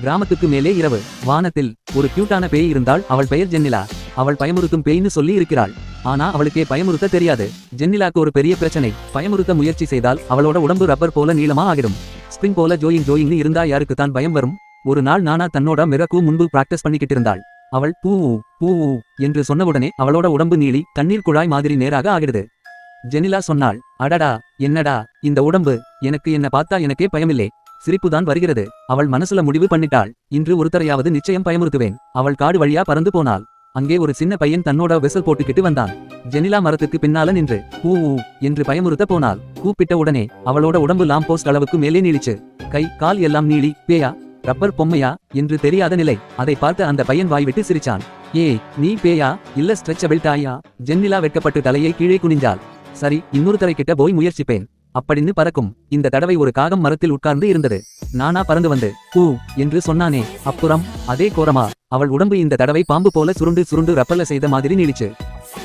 கிராமத்துக்கு மேலே இரவு. வானத்தில் ஒரு கியூட்டான பேய் இருந்தால் அவள் பெயர் ஜென்னிலா. அவள் பயமுறுத்தும் பேய்னு சொல்லி இருக்கிறாள். ஆனா அவளுக்கே பயமுறுத்த தெரியாது. ஜென்னிலாக்கு ஒரு பெரிய பிரச்சனை. பயமுறுத்த முயற்சி செய்தால் அவளோட உடம்பு ரப்பர் போல நீளமா ஆகிடும். ஸ்பிரிங் போல ஜோயிங் ஜோயிங்னு இருந்தா யாருக்கு தான் பயம் வரும்? ஒரு நாள் நானா தன்னோட மிரக்கு முன்பு பிராக்டிஸ் பண்ணிக்கிட்டு இருந்தாள். அவள் பூ பூ என்று சொன்னவுடனே அவளோட உடம்பு நீளி தண்ணீர் குழாய் மாதிரி நேராக ஆகிடுது. ஜெனிலா சொன்னாள் அடடா என்னடா இந்த உடம்பு எனக்கு என்ன பார்த்தா எனக்கே பயமில்லை. சிரிப்புதான் வருகிறது. அவள் மனசுல முடிவு பண்ணிட்டாள். இன்று ஒருத்தரையாவது நிச்சயம் பயமுறுத்துவேன். அவள் காடு வழியா பறந்து போனாள். அங்கே ஒரு சின்ன பையன் தன்னோட வெசல் போட்டுக்கிட்டு வந்தான். ஜெனிலா மரத்துக்கு பின்னால நின்று ஊ ஊ என்று பயமுறுத்த போனாள். கூப்பிட்ட உடனே அவளோட உடம்பு லாம்போஸ்ட் அளவுக்கு மேலே நீளிச்சு கை கால் எல்லாம் நீளி பேயா ரப்பர் பொம்மையா? என்று தெரியாத நிலை அதை பார்த்து அந்த பையன் வாய்விட்டு சிரிச்சான். ஏய் நீ பேயா? இல்ல ஸ்ட்ரெச்சபிள் டாயா? ஜென்னிலா வெட்கப்பட்டு தலையை கீழே குனிஞ்சாள். சரி இன்னொருத்தரை கிட்ட போய் முயற்சிப்பேன். அப்படின்னு பறக்கும். இந்த தடவை ஒரு காகம் மரத்தில் உட்கார்ந்து இருந்தது. நானா பறந்து வந்து பூ என்று சொன்னானே அப்புறம்? அதே கோரமா அவள் உடம்பு இந்த தடவை பாம்பு போல சுருண்டு சுருண்டு ரப்பல்ல செய்த மாதிரி நீடிச்சு.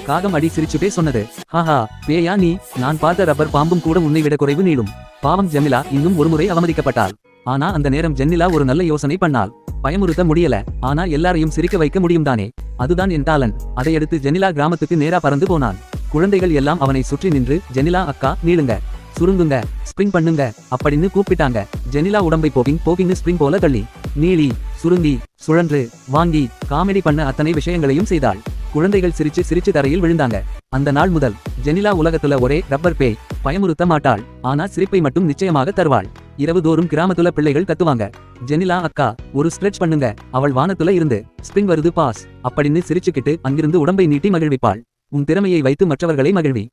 காகம் அடி சிரிச்சுட்டே சொன்னது ஹாஹா பேயா நீ? நான் பார்த்த ரப்பர் பாம்பும் கூட உன்னை விட குறைவு நீளும். பாவம் ஜெமிலா இன்னும் ஒருமுறை அவமதிக்கப்பட்டாள். ஆனா அந்த நேரம் ஜென்னிலா ஒரு நல்ல யோசனை பண்ணாள். பயமுறுத்த முடியல ஆனா எல்லாரையும் சிரிக்க வைக்க முடியும் தானே. அதுதான் என் டாலன் அதையடுத்து ஜெனிலா கிராமத்துக்கு நேரா பறந்து போனான் குழந்தைகள் எல்லாம் அவனை சுற்றி நின்று ஜெனிலா அக்கா நீளுங்க. சுருங்குங்க ஸ்ப்ரிங் பண்ணுங்க அப்படின்னு கூப்பிட்டாங்க. ஜெனிலா உடம்பை போகிங் போகிங்னு ஸ்ப்ரிங் போல தள்ளி. நீளி சுருங்கி சுழன்று வாங்கி காமெடி பண்ண அத்தனை விஷயங்களையும் செய்தாள். குழந்தைகள் சிரிச்சு சிரிச்சு தரையில் விழுந்தாங்க. அந்த நாள் முதல் ஜெனிலா உலகத்துல ஒரே ரப்பர் பேய் பயமுறுத்த மாட்டாள். ஆனா சிரிப்பை மட்டும் நிச்சயமாக தருவாள். இரவு தோறும் கிராமத்துல பிள்ளைகள் கத்துவாங்க ஜெனிலா அக்கா ஒரு ஸ்ட்ரெச் பண்ணுங்க. அவள் வானத்துல இருந்து ஸ்பிரிங் வருது பாஸ் அப்படின்னு சிரிச்சுக்கிட்டு அங்கிருந்து உடம்பை நீட்டி மகிழ்விப்பாள். உன் திறமையை வைத்து மற்றவர்களை மகிழ்வி.